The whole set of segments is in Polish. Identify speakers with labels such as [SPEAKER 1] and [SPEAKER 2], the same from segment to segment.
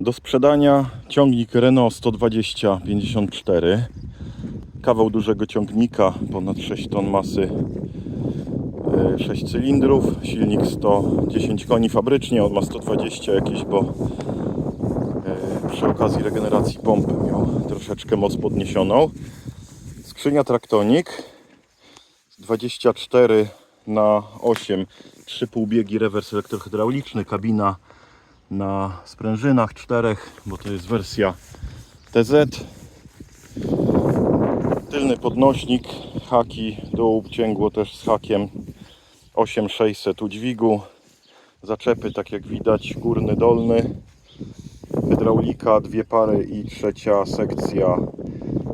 [SPEAKER 1] Do sprzedania ciągnik Renault 120 54. Kawał dużego ciągnika, ponad 6 ton masy, 6 cylindrów, silnik 110 koni fabrycznie, on ma 120 jakieś, bo e, przy okazji regeneracji pompy miał troszeczkę moc podniesioną. Skrzynia Traktonik 24 na 8, trzy półbiegi rewers elektrohydrauliczny, kabina na sprężynach czterech, bo to jest wersja TZ. Tylny podnośnik, haki, dół, cięgło też z hakiem 8600 udźwigu. Zaczepy, tak jak widać, górny, dolny. Hydraulika, dwie pary i trzecia sekcja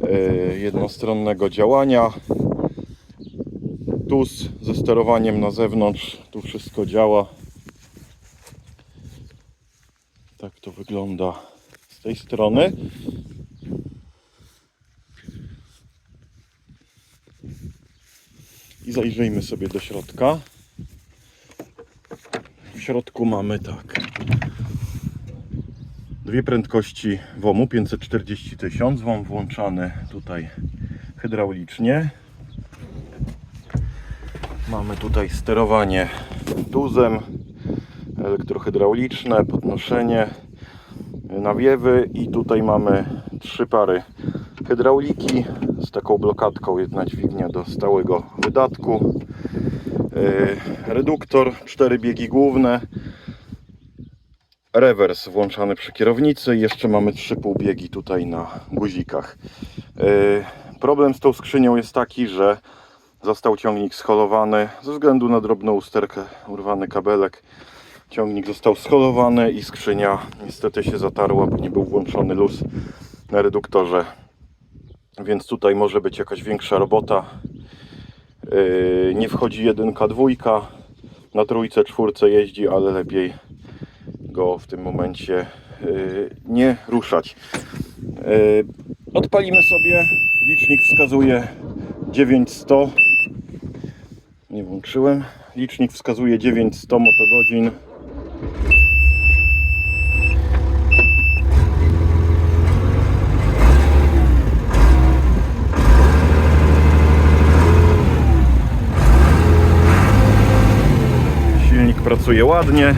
[SPEAKER 1] yy, jednostronnego działania. TUS ze sterowaniem na zewnątrz, tu wszystko działa. Tak to wygląda z tej strony. I zajrzyjmy sobie do środka. W środku mamy tak. Dwie prędkości WOMU 540 tysiąc. WOM włączany tutaj hydraulicznie. Mamy tutaj sterowanie tuzem, elektrohydrauliczne, podnoszenie, nawiewy i tutaj mamy trzy pary hydrauliki z taką blokadką, jedna dźwignia do stałego wydatku, Yy, reduktor, cztery biegi główne, rewers włączany przy kierownicy i jeszcze mamy trzy półbiegi tutaj na guzikach. Yy, Problem z tą skrzynią jest taki, że został ciągnik scholowany ze względu na drobną usterkę, urwany kabelek. Ciągnik został scholowany i skrzynia niestety się zatarła, bo nie był włączony luz na reduktorze. Więc tutaj może być jakaś większa robota. Yy, nie wchodzi jedynka, dwójka. Na trójce, czwórce jeździ, ale lepiej go w tym momencie yy, nie ruszać. Yy, Odpalimy sobie. Licznik wskazuje 900. Nie włączyłem. Licznik wskazuje 900 motogodzin. Silnik pracuje ładnie,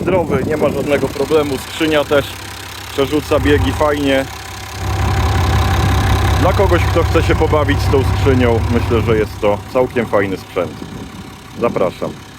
[SPEAKER 1] zdrowy, nie ma żadnego problemu. Skrzynia też przerzuca biegi fajnie. Dla kogoś, kto chce się pobawić z tą skrzynią, myślę, że jest to całkiem fajny sprzęt. Zapraszam.